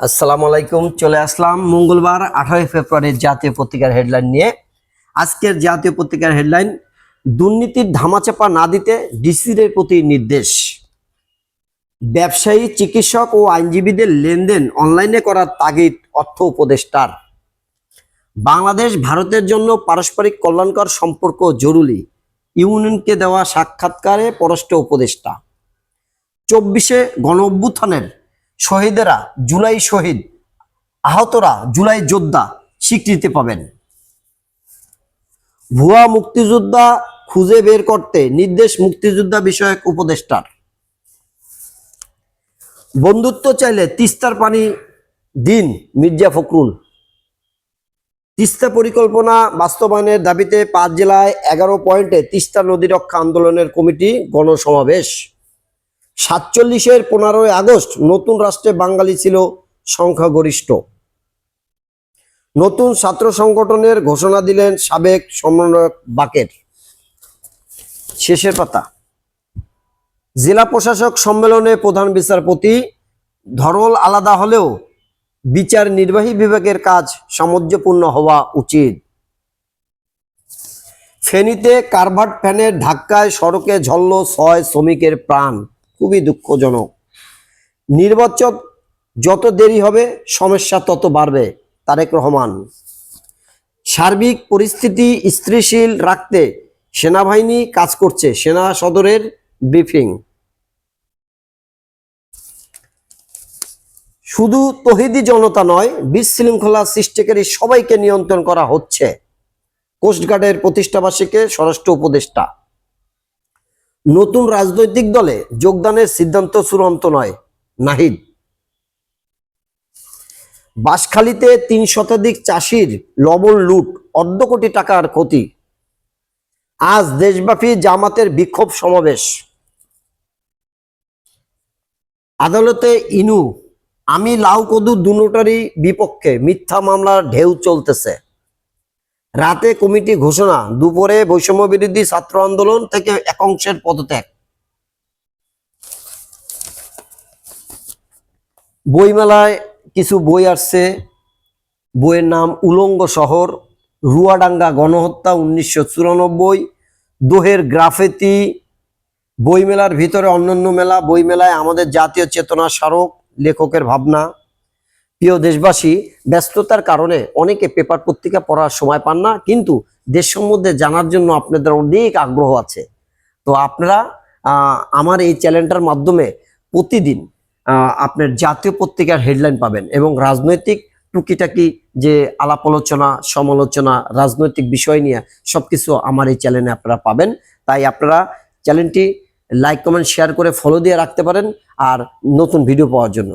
আসসালামু আলাইকুম, চলে আসলাম মঙ্গলবার, আঠারোই ফেব্রুয়ারির জাতীয় পত্রিকার হেডলাইন নিয়ে। আজকের জাতীয় পত্রিকার হেডলাইন, দুর্নীতির ধামাচাপা না দিতে ডিসিদের প্রতি নির্দেশ। ব্যবসায়ী, চিকিৎসক ও আইনজীবীদের লেনদেন অনলাইনে করার তাগিদ অর্থ উপদেষ্টার। বাংলাদেশ, ভারতের জন্য পারস্পরিক কল্যাণকর সম্পর্ক জরুরি, ইউনিয়নকে দেওয়া সাক্ষাৎকারে পররাষ্ট্র উপদেষ্টা। চব্বিশে গণ অভ্যুত্থানের শহীদেরা জুলাই শহীদ, আহতরা জুলাই যোদ্ধা স্বীকৃতি পাবেন। ভুয়া মুক্তিযোদ্ধা খুঁজে বের করতে নির্দেশ মুক্তিযোদ্ধা বিষয়ক উপদেষ্টার। বন্ধুত্ব চাইলে তিস্তার পানি দিন মির্জা ফখরুল। তিস্তা পরিকল্পনা বাস্তবায়নের দাবিতে পাঁচ জেলায় এগারো পয়েন্টে তিস্তা নদী রক্ষা আন্দোলনের কমিটি গণসমাবেশ। সাতচল্লিশের পনেরোই আগস্ট নতুন রাষ্ট্রে বাঙালি ছিল সংখ্যাগরিষ্ঠ। নতুন ছাত্র সংগঠনের ঘোষণা দিলেন সাবেক সমন্বয়ক বাকের। শেষের পাতা। জেলা প্রশাসক সম্মেলনে প্রধান বিচারপতি ধরল আলাদা হলেও বিচার নির্বাহী বিভাগের কাজ সামঞ্জস্যপূর্ণ হওয়া উচিত। ফেনীতে কারভার্ট ফ্যানের ধাক্কায় সড়কে ঝলল ছয় শ্রমিকের প্রাণ। খুবই দুঃখজনক। নির্বাচন যত দেরি হবে, সমস্যা তত বাড়বে, তারেক রহমান। সার্বিক পরিস্থিতি স্থিতিশীল রাখতে সেনাবাহিনী কাজ করছে, সেনা সদরের ব্রিফিং। শুধু তহিদি জনতা নয়, বিশৃঙ্খলা সৃষ্টিকারী সবাইকে নিয়ন্ত্রণ করা হচ্ছে। কোস্টগার্ডের প্রতিষ্ঠাবাসীকে স্বরাষ্ট্র উপদেষ্টা নতুন রাজনৈতিক দলে যোগদানের সিদ্ধান্ত চূড়ান্ত নয়, নাহিদ। বাঁশখালীতে তিন শতাধিক চাষির লবণ লুট, অর্ধ কোটি টাকার ক্ষতি। আজ দেশব্যাপী জামাতের বিক্ষোভ সমাবেশ। আদালতে ইনু, আমি লাউ কদু দুটারই বিপক্ষে মিথ্যা মামলার ঢেউ চলতেছে। রাতে কমিটি ঘোষণা, দুপুরে বৈষম্য বিরোধী ছাত্র আন্দোলন থেকে একাংশের পদত্যাগ। বইমেলায় কিছু বই আসছে। বইয়ের নাম উলঙ্গ শহর, রুয়াডাঙ্গা গণহত্যা উনিশশো চুরানব্বই, দোহের গ্রাফেতি। বইমেলার ভিতরে অন্যান্য মেলা, বইমেলায় আমাদের জাতীয় চেতনা স্মারক, লেখকের ভাবনা। প্রিয় দেশবাসী, ব্যস্ততার কারণে অনেকে পেপার পত্রিকা পড়ার সময় পান না, কিন্তু দেশ সম্বন্ধে জানার জন্য আপনাদের অনেক আগ্রহ আছে। তো আপনারা আমার এই চ্যানেলটার মাধ্যমে প্রতিদিন আপনার জাতীয় পত্রিকার হেডলাইন পাবেন এবং রাজনৈতিক টুকিটাকি যে আলাপ আলোচনা, সমালোচনা, রাজনৈতিক বিষয় নিয়ে সব কিছু আমার এই চ্যানেলে আপনারা পাবেন। তাই আপনারা চ্যানেলটি লাইক, কমেন্ট, শেয়ার করে ফলো দিয়ে রাখতে পারেন আর নতুন ভিডিও পাওয়ার জন্য।